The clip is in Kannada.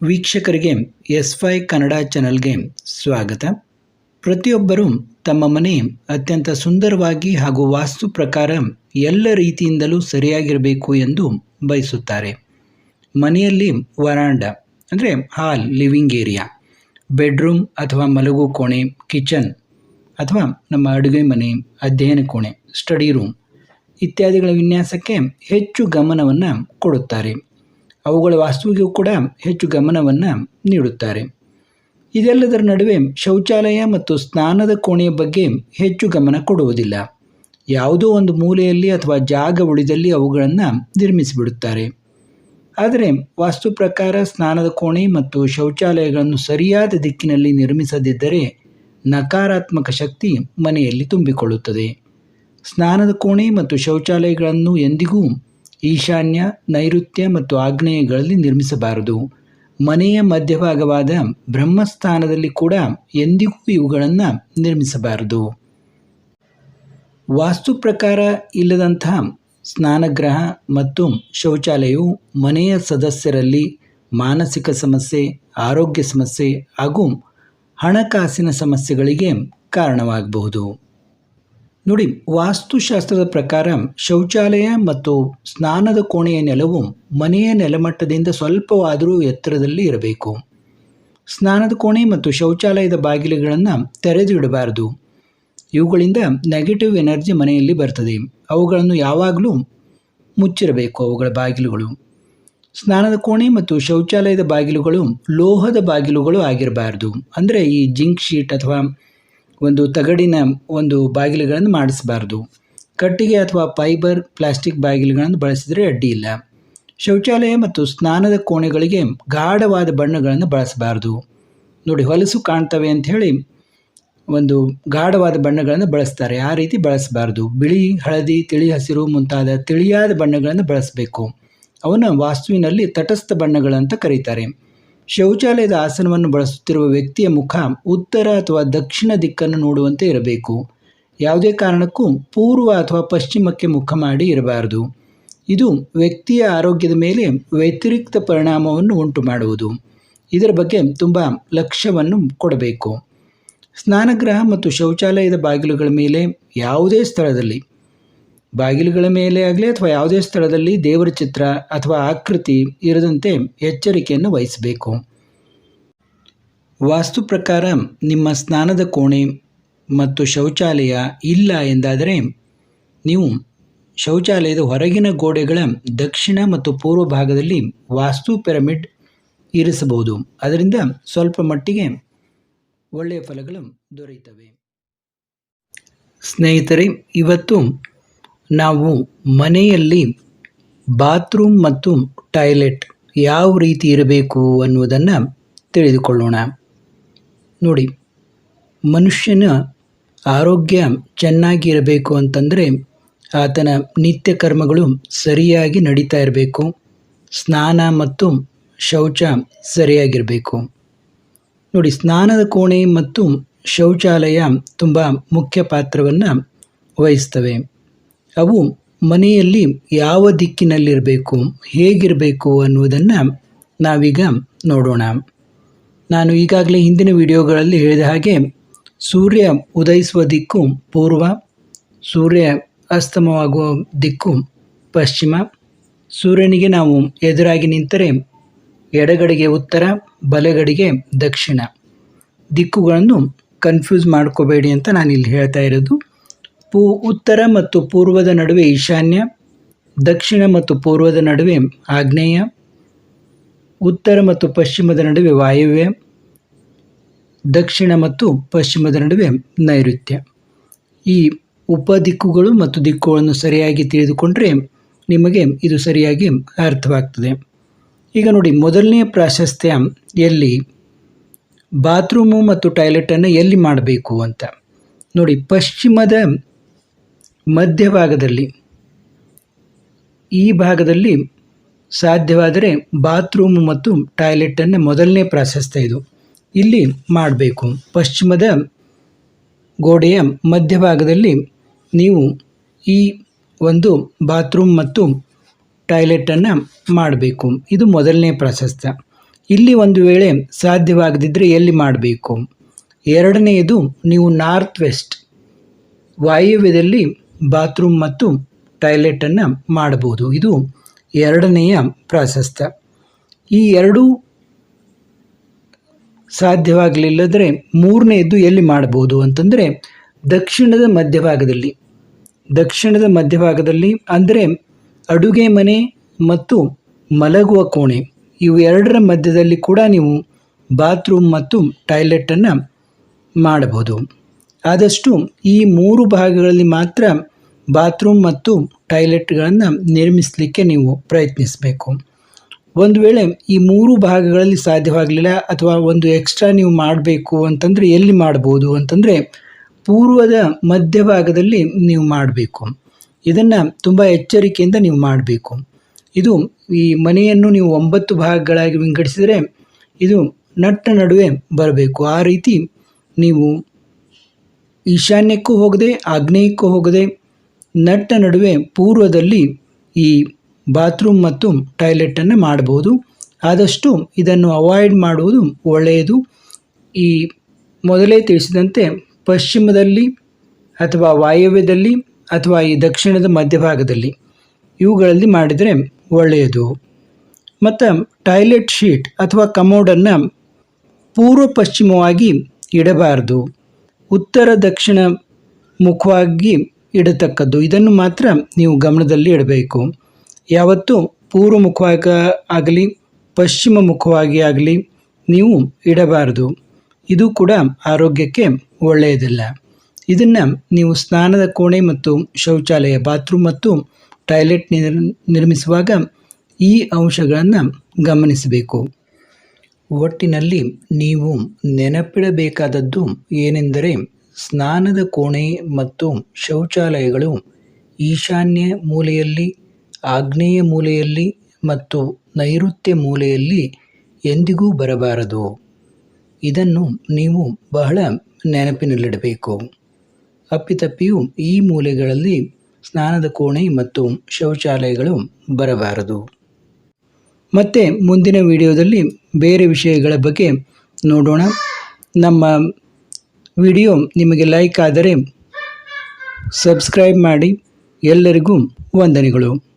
ವೀಕ್ಷಕರಿಗೆ ಎಸ್ ವೈ ಕನ್ನಡ ಚಾನಲ್ಗೆ ಸ್ವಾಗತ. ಪ್ರತಿಯೊಬ್ಬರೂ ತಮ್ಮ ಮನೆ ಅತ್ಯಂತ ಸುಂದರವಾಗಿ ಹಾಗೂ ವಾಸ್ತು ಪ್ರಕಾರ ಎಲ್ಲ ರೀತಿಯಿಂದಲೂ ಸರಿಯಾಗಿರಬೇಕು ಎಂದು ಬಯಸುತ್ತಾರೆ. ಮನೆಯಲ್ಲಿ ವರಾಂಡ, ಅಂದರೆ ಹಾಲ್, ಲಿವಿಂಗ್ ಏರಿಯಾ, ಬೆಡ್ರೂಮ್ ಅಥವಾ ಮಲಗು ಕೋಣೆ, ಕಿಚನ್ ಅಥವಾ ನಮ್ಮ ಅಡುಗೆ ಮನೆ, ಅಧ್ಯಯನ ಕೋಣೆ, ಸ್ಟಡಿ ರೂಮ್ ಇತ್ಯಾದಿಗಳ ವಿನ್ಯಾಸಕ್ಕೆ ಹೆಚ್ಚು ಗಮನವನ್ನು ಕೊಡುತ್ತಾರೆ. ಅವುಗಳ ವಾಸ್ತುವಿಗೂ ಕೂಡ ಹೆಚ್ಚು ಗಮನವನ್ನು ನೀಡುತ್ತಾರೆ. ಇದೆಲ್ಲದರ ನಡುವೆ ಶೌಚಾಲಯ ಮತ್ತು ಸ್ನಾನದ ಕೋಣೆಯ ಬಗ್ಗೆ ಹೆಚ್ಚು ಗಮನ ಕೊಡುವುದಿಲ್ಲ. ಯಾವುದೋ ಒಂದು ಮೂಲೆಯಲ್ಲಿ ಅಥವಾ ಜಾಗ ಉಳಿದಲ್ಲಿ ಅವುಗಳನ್ನು ನಿರ್ಮಿಸಿಬಿಡುತ್ತಾರೆ. ಆದರೆ ವಾಸ್ತು ಪ್ರಕಾರ ಸ್ನಾನದ ಕೋಣೆ ಮತ್ತು ಶೌಚಾಲಯಗಳನ್ನು ಸರಿಯಾದ ದಿಕ್ಕಿನಲ್ಲಿ ನಿರ್ಮಿಸದಿದ್ದರೆ ನಕಾರಾತ್ಮಕ ಶಕ್ತಿ ಮನೆಯಲ್ಲಿ ತುಂಬಿಕೊಳ್ಳುತ್ತದೆ. ಸ್ನಾನದ ಕೋಣೆ ಮತ್ತು ಶೌಚಾಲಯಗಳನ್ನು ಎಂದಿಗೂ ಈಶಾನ್ಯ, ನೈಋತ್ಯ ಮತ್ತು ಆಗ್ನೇಯಗಳಲ್ಲಿ ನಿರ್ಮಿಸಬಾರದು. ಮನೆಯ ಮಧ್ಯಭಾಗವಾದ ಬ್ರಹ್ಮಸ್ಥಾನದಲ್ಲಿ ಕೂಡ ಎಂದಿಗೂ ಇವುಗಳನ್ನು ನಿರ್ಮಿಸಬಾರದು. ವಾಸ್ತು ಪ್ರಕಾರ ಇಲ್ಲದಂತಹ ಸ್ನಾನಗೃಹ ಮತ್ತು ಶೌಚಾಲಯವು ಮನೆಯ ಸದಸ್ಯರಲ್ಲಿ ಮಾನಸಿಕ ಸಮಸ್ಯೆ, ಆರೋಗ್ಯ ಸಮಸ್ಯೆ ಹಾಗೂ ಹಣಕಾಸಿನ ಸಮಸ್ಯೆಗಳಿಗೆ ಕಾರಣವಾಗಬಹುದು. ನೋಡಿ, ವಾಸ್ತುಶಾಸ್ತ್ರದ ಪ್ರಕಾರ ಶೌಚಾಲಯ ಮತ್ತು ಸ್ನಾನದ ಕೋಣೆಯ ನೆಲವು ಮನೆಯ ನೆಲಮಟ್ಟದಿಂದ ಸ್ವಲ್ಪವಾದರೂ ಎತ್ತರದಲ್ಲಿ ಇರಬೇಕು. ಸ್ನಾನದ ಕೋಣೆ ಮತ್ತು ಶೌಚಾಲಯದ ಬಾಗಿಲುಗಳನ್ನು ತೆರೆದು ಇಡಬಾರದು ಇವುಗಳಿಂದ ನೆಗೆಟಿವ್ ಎನರ್ಜಿ ಮನೆಯಲ್ಲಿ ಬರ್ತದೆ. ಅವುಗಳನ್ನು ಯಾವಾಗಲೂ ಮುಚ್ಚಿರಬೇಕು ಅವುಗಳ ಬಾಗಿಲುಗಳು. ಸ್ನಾನದ ಕೋಣೆ ಮತ್ತು ಶೌಚಾಲಯದ ಬಾಗಿಲುಗಳು ಲೋಹದ ಬಾಗಿಲುಗಳು ಆಗಿರಬಾರ್ದು. ಅಂದರೆ ಈ ಜಿಂಕ್ ಶೀಟ್ ಅಥವಾ ಒಂದು ತಗಡಿನ ಒಂದು ಬಾಗಿಲುಗಳನ್ನು ಮಾಡಿಸಬಾರ್ದು. ಕಟ್ಟಿಗೆ ಅಥವಾ ಫೈಬರ್, ಪ್ಲಾಸ್ಟಿಕ್ ಬಾಗಿಲುಗಳನ್ನು ಬಳಸಿದರೆ ಅಡ್ಡಿ ಇಲ್ಲ. ಶೌಚಾಲಯ ಮತ್ತು ಸ್ನಾನದ ಕೋಣೆಗಳಿಗೆ ಗಾಢವಾದ ಬಣ್ಣಗಳನ್ನು ಬಳಸಬಾರ್ದು. ನೋಡಿ, ಹೊಲಸು ಕಾಣ್ತವೆ ಅಂಥೇಳಿ ಒಂದು ಗಾಢವಾದ ಬಣ್ಣಗಳನ್ನು ಬಳಸ್ತಾರೆ. ಆ ರೀತಿ ಬಳಸಬಾರ್ದು. ಬಿಳಿ, ಹಳದಿ, ತಿಳಿ ಹಸಿರು ಮುಂತಾದ ತಿಳಿಯಾದ ಬಣ್ಣಗಳನ್ನು ಬಳಸಬೇಕು. ಅವನ್ನು ವಾಸ್ತುವಿನಲ್ಲಿ ತಟಸ್ಥ ಬಣ್ಣಗಳಂತ ಕರೀತಾರೆ. ಶೌಚಾಲಯದ ಆಸನವನ್ನು ಬಳಸುತ್ತಿರುವ ವ್ಯಕ್ತಿಯ ಮುಖ ಉತ್ತರ ಅಥವಾ ದಕ್ಷಿಣ ದಿಕ್ಕನ್ನು ನೋಡುವಂತೆ ಇರಬೇಕು. ಯಾವುದೇ ಕಾರಣಕ್ಕೂ ಪೂರ್ವ ಅಥವಾ ಪಶ್ಚಿಮಕ್ಕೆ ಮುಖ ಮಾಡಿ ಇರಬಾರದು. ಇದು ವ್ಯಕ್ತಿಯ ಆರೋಗ್ಯದ ಮೇಲೆ ವ್ಯತಿರಿಕ್ತ ಪರಿಣಾಮವನ್ನು ಉಂಟು ಮಾಡುವುದು ಇದರ ಬಗ್ಗೆ ತುಂಬ ಲಕ್ಷ್ಯವನ್ನು ಕೊಡಬೇಕು. ಸ್ನಾನಗೃಹ ಮತ್ತು ಶೌಚಾಲಯದ ಬಾಗಿಲುಗಳ ಮೇಲೆ ಯಾವುದೇ ಸ್ಥಳದಲ್ಲಿ ಬಾಗಿಲುಗಳ ಮೇಲೆ ಆಗಲಿ ಅಥವಾ ಯಾವುದೇ ಸ್ಥಳದಲ್ಲಿ ದೇವರ ಚಿತ್ರ ಅಥವಾ ಆಕೃತಿ ಇರದಂತೆ ಎಚ್ಚರಿಕೆಯನ್ನು ವಹಿಸಬೇಕು. ವಾಸ್ತು ಪ್ರಕಾರ ನಿಮ್ಮ ಸ್ನಾನದ ಕೋಣೆ ಮತ್ತು ಶೌಚಾಲಯ ಇಲ್ಲ ಎಂದಾದರೆ ನೀವು ಶೌಚಾಲಯದ ಹೊರಗಿನ ಗೋಡೆಗಳ ದಕ್ಷಿಣ ಮತ್ತು ಪೂರ್ವ ಭಾಗದಲ್ಲಿ ವಾಸ್ತು ಪಿರಮಿಡ್ ಇರಿಸಬಹುದು. ಅದರಿಂದ ಸ್ವಲ್ಪ ಮಟ್ಟಿಗೆ ಒಳ್ಳೆಯ ಫಲಗಳು ದೊರೆಯುತ್ತವೆ. ಸ್ನೇಹಿತರೆ, ಇವತ್ತು ನಾವು ಮನೆಯಲ್ಲಿ ಬಾತ್ರೂಮ್ ಮತ್ತು ಟಾಯ್ಲೆಟ್ ಯಾವ ರೀತಿ ಇರಬೇಕು ಅನ್ನುವುದನ್ನು ತಿಳಿದುಕೊಳ್ಳೋಣ. ನೋಡಿ, ಮನುಷ್ಯನ ಆರೋಗ್ಯ ಚೆನ್ನಾಗಿರಬೇಕು ಅಂತಂದರೆ ಆತನ ನಿತ್ಯ ಕರ್ಮಗಳು ಸರಿಯಾಗಿ ನಡೀತಾ ಇರಬೇಕು. ಸ್ನಾನ ಮತ್ತು ಶೌಚ ಸರಿಯಾಗಿರಬೇಕು. ನೋಡಿ, ಸ್ನಾನದ ಕೋಣೆ ಮತ್ತು ಶೌಚಾಲಯ ತುಂಬ ಮುಖ್ಯ ಪಾತ್ರವನ್ನು ವಹಿಸ್ತವೆ. ಅವು ಮನೆಯಲ್ಲಿ ಯಾವ ದಿಕ್ಕಿನಲ್ಲಿರಬೇಕು, ಹೇಗಿರಬೇಕು ಅನ್ನುವುದನ್ನು ನಾವೀಗ ನೋಡೋಣ. ನಾನು ಈಗಾಗಲೇ ಹಿಂದಿನ ವಿಡಿಯೋಗಳಲ್ಲಿ ಹೇಳಿದ ಹಾಗೆ, ಸೂರ್ಯ ಉದಯಿಸುವ ದಿಕ್ಕು ಪೂರ್ವ, ಸೂರ್ಯ ಅಸ್ತಮವಾಗುವ ದಿಕ್ಕು ಪಶ್ಚಿಮ. ಸೂರ್ಯನಿಗೆ ನಾವು ಎದುರಾಗಿ ನಿಂತರೆ ಎಡಗಡೆಗೆ ಉತ್ತರ, ಬಲಗಡೆಗೆ ದಕ್ಷಿಣ. ದಿಕ್ಕುಗಳನ್ನು ಕನ್ಫ್ಯೂಸ್ ಮಾಡ್ಕೋಬೇಡಿ ಅಂತ ನಾನು ಇಲ್ಲಿ ಹೇಳ್ತಾ ಇರೋದು. ಪೂ ಉತ್ತರ ಮತ್ತು ಪೂರ್ವದ ನಡುವೆ ಈಶಾನ್ಯ, ದಕ್ಷಿಣ ಮತ್ತು ಪೂರ್ವದ ನಡುವೆ ಆಗ್ನೇಯ, ಉತ್ತರ ಮತ್ತು ಪಶ್ಚಿಮದ ನಡುವೆ ವಾಯುವ್ಯ, ದಕ್ಷಿಣ ಮತ್ತು ಪಶ್ಚಿಮದ ನಡುವೆ ನೈಋತ್ಯ. ಈ ಉಪದಿಕ್ಕುಗಳು ಮತ್ತು ದಿಕ್ಕುಗಳನ್ನು ಸರಿಯಾಗಿ ತಿಳಿದುಕೊಂಡರೆ ನಿಮಗೆ ಇದು ಸರಿಯಾಗಿ ಅರ್ಥವಾಗ್ತದೆ. ಈಗ ನೋಡಿ ಮೊದಲನೆಯ ಪ್ರಾಶಸ್ತ್ಯ ಎಲ್ಲಿ? ಬಾತ್ರೂಮು ಮತ್ತು ಟಾಯ್ಲೆಟನ್ನು ಎಲ್ಲಿ ಮಾಡಬೇಕು ಅಂತ. ನೋಡಿ, ಪಶ್ಚಿಮದ ಮಧ್ಯಭಾಗದಲ್ಲಿ. ಈ ಭಾಗದಲ್ಲಿ ಸಾಧ್ಯವಾದರೆ ಬಾತ್ರೂಮ್ ಮತ್ತು ಟಾಯ್ಲೆಟನ್ನು ಮೊದಲನೇ ಪ್ರಾಶಸ್ತ್ಯ ಇದು. ಇಲ್ಲಿ ಮಾಡಬೇಕು. ಪಶ್ಚಿಮದ ಗೋಡೆಯ ಮಧ್ಯಭಾಗದಲ್ಲಿ ನೀವು ಈ ಒಂದು ಬಾತ್ರೂಮ್ ಮತ್ತು ಟಾಯ್ಲೆಟನ್ನು ಮಾಡಬೇಕು. ಇದು ಮೊದಲನೇ ಪ್ರಾಶಸ್ತ್ಯ ಇಲ್ಲಿ ಒಂದು ವೇಳೆ ಸಾಧ್ಯವಾಗದಿದ್ದರೆ ಎಲ್ಲಿ ಮಾಡಬೇಕು? ಎರಡನೆಯದು ನೀವು ನಾರ್ತ್ ವೆಸ್ಟ್ ವಾಯವ್ಯದಲ್ಲಿ ಬಾತ್ರೂಮ್ ಮತ್ತು ಟಾಯ್ಲೆಟನ್ನು ಮಾಡಬಹುದು. ಇದು ಎರಡನೆಯ ಪ್ರಾಶಸ್ತ್ಯ ಈ ಎರಡೂ ಸಾಧ್ಯವಾಗಲಿಲ್ಲದ್ರೆ ಮೂರನೆಯದ್ದು ಎಲ್ಲಿ ಮಾಡಬಹುದು ಅಂತಂದರೆ ದಕ್ಷಿಣದ ಮಧ್ಯಭಾಗದಲ್ಲಿ. ದಕ್ಷಿಣದ ಮಧ್ಯಭಾಗದಲ್ಲಿ ಅಂದರೆ ಅಡುಗೆ ಮನೆ ಮತ್ತು ಮಲಗುವ ಕೋಣೆ. ಇವು ಎರಡರ ಮಧ್ಯದಲ್ಲಿ ಕೂಡ ನೀವು ಬಾತ್ರೂಮ್ ಮತ್ತು ಟಾಯ್ಲೆಟನ್ನು ಮಾಡಬಹುದು. ಆದಷ್ಟು ಈ ಮೂರು ಭಾಗಗಳಲ್ಲಿ ಮಾತ್ರ ಬಾತ್ರೂಮ್ ಮತ್ತು ಟಾಯ್ಲೆಟ್ಗಳನ್ನು ನಿರ್ಮಿಸಲಿಕ್ಕೆ ನೀವು ಪ್ರಯತ್ನಿಸಬೇಕು. ಒಂದು ವೇಳೆ ಈ ಮೂರು ಭಾಗಗಳಲ್ಲಿ ಸಾಧ್ಯವಾಗಲಿಲ್ಲ ಅಥವಾ ಒಂದು ಎಕ್ಸ್ಟ್ರಾ ನೀವು ಮಾಡಬೇಕು ಅಂತಂದರೆ ಎಲ್ಲಿ ಮಾಡ್ಬೋದು ಅಂತಂದರೆ ಪೂರ್ವದ ಮಧ್ಯಭಾಗದಲ್ಲಿ ನೀವು ಮಾಡಬೇಕು. ಇದನ್ನು ತುಂಬ ಎಚ್ಚರಿಕೆಯಿಂದ ನೀವು ಮಾಡಬೇಕು. ಇದು ಈ ಮನೆಯನ್ನು ನೀವು ಒಂಬತ್ತು ಭಾಗಗಳಾಗಿ ವಿಂಗಡಿಸಿದರೆ ಇದು ನಟ್ಟ ನಡುವೆ ಬರಬೇಕು. ಆ ರೀತಿ ನೀವು ಈಶಾನ್ಯಕ್ಕೂ ಹೋಗದೆ, ಆಗ್ನೇಯಕ್ಕೂ ಹೋಗದೆ ನಟ್ಟ ನಡುವೆ ಪೂರ್ವದಲ್ಲಿ ಈ ಬಾತ್ರೂಮ್ ಮತ್ತು ಟಾಯ್ಲೆಟನ್ನು ಮಾಡಬಹುದು. ಆದಷ್ಟು ಇದನ್ನು ಅವಾಯ್ಡ್ ಮಾಡುವುದು ಒಳ್ಳೆಯದು. ಈ ಮೊದಲೇ ತಿಳಿಸಿದಂತೆ ಪಶ್ಚಿಮದಲ್ಲಿ ಅಥವಾ ವಾಯವ್ಯದಲ್ಲಿ ಅಥವಾ ಈ ದಕ್ಷಿಣದ ಮಧ್ಯಭಾಗದಲ್ಲಿ ಇವುಗಳಲ್ಲಿ ಮಾಡಿದರೆ ಒಳ್ಳೆಯದು. ಮತ್ತು ಟಾಯ್ಲೆಟ್ ಶೀಟ್ ಅಥವಾ ಕಮೋಡನ್ನು ಪೂರ್ವ ಪಶ್ಚಿಮವಾಗಿ ಇಡಬಾರದು. ಉತ್ತರ ದಕ್ಷಿಣ ಮುಖವಾಗಿ ಇಡತಕ್ಕದ್ದು. ಇದನ್ನು ಮಾತ್ರ ನೀವು ಗಮನದಲ್ಲಿ ಇಡಬೇಕು. ಯಾವತ್ತೂ ಪೂರ್ವ ಮುಖವಾಗ ಆಗಲಿ, ಪಶ್ಚಿಮ ಮುಖವಾಗಿ ಆಗಲಿ ನೀವು ಇಡಬಾರದು. ಇದು ಕೂಡ ಆರೋಗ್ಯಕ್ಕೆ ಒಳ್ಳೆಯದಲ್ಲ. ಇದನ್ನು ನೀವು ಸ್ನಾನದ ಕೋಣೆ ಮತ್ತು ಶೌಚಾಲಯ, ಬಾತ್ರೂಮ್ ಮತ್ತು ಟಾಯ್ಲೆಟ್ ನಿರ್, ನಿರ್ಮಿಸುವಾಗ ಈ ಅಂಶಗಳನ್ನು ಗಮನಿಸಬೇಕು. ಒಟ್ಟಿನಲ್ಲಿ ನೀವು ನೆನಪಿಡಬೇಕಾದದ್ದು ಏನೆಂದರೆ ಸ್ನಾನದ ಕೋಣೆ ಮತ್ತು ಶೌಚಾಲಯಗಳು ಈಶಾನ್ಯ ಮೂಲೆಯಲ್ಲಿ, ಆಗ್ನೇಯ ಮೂಲೆಯಲ್ಲಿ ಮತ್ತು ನೈಋತ್ಯ ಮೂಲೆಯಲ್ಲಿ ಎಂದಿಗೂ ಬರಬಾರದು. ಇದನ್ನು ನೀವು ಬಹಳ ನೆನಪಿನಲ್ಲಿಡಬೇಕು. ಅಪ್ಪಿತಪ್ಪಿಯು ಈ ಮೂಲೆಗಳಲ್ಲಿ ಸ್ನಾನದ ಕೋಣೆ ಮತ್ತು ಶೌಚಾಲಯಗಳು ಬರಬಾರದು. ಮತ್ತೆ ಮುಂದಿನ ವಿಡಿಯೋದಲ್ಲಿ ಬೇರೆ ವಿಷಯಗಳ ಬಗ್ಗೆ ನೋಡೋಣ. ನಮ್ಮ ವಿಡಿಯೋ ನಿಮಗೆ ಲೈಕ್ ಆದರೆ ಸಬ್ಸ್ಕ್ರೈಬ್ ಮಾಡಿ. ಎಲ್ಲರಿಗೂ ವಂದನೆಗಳು.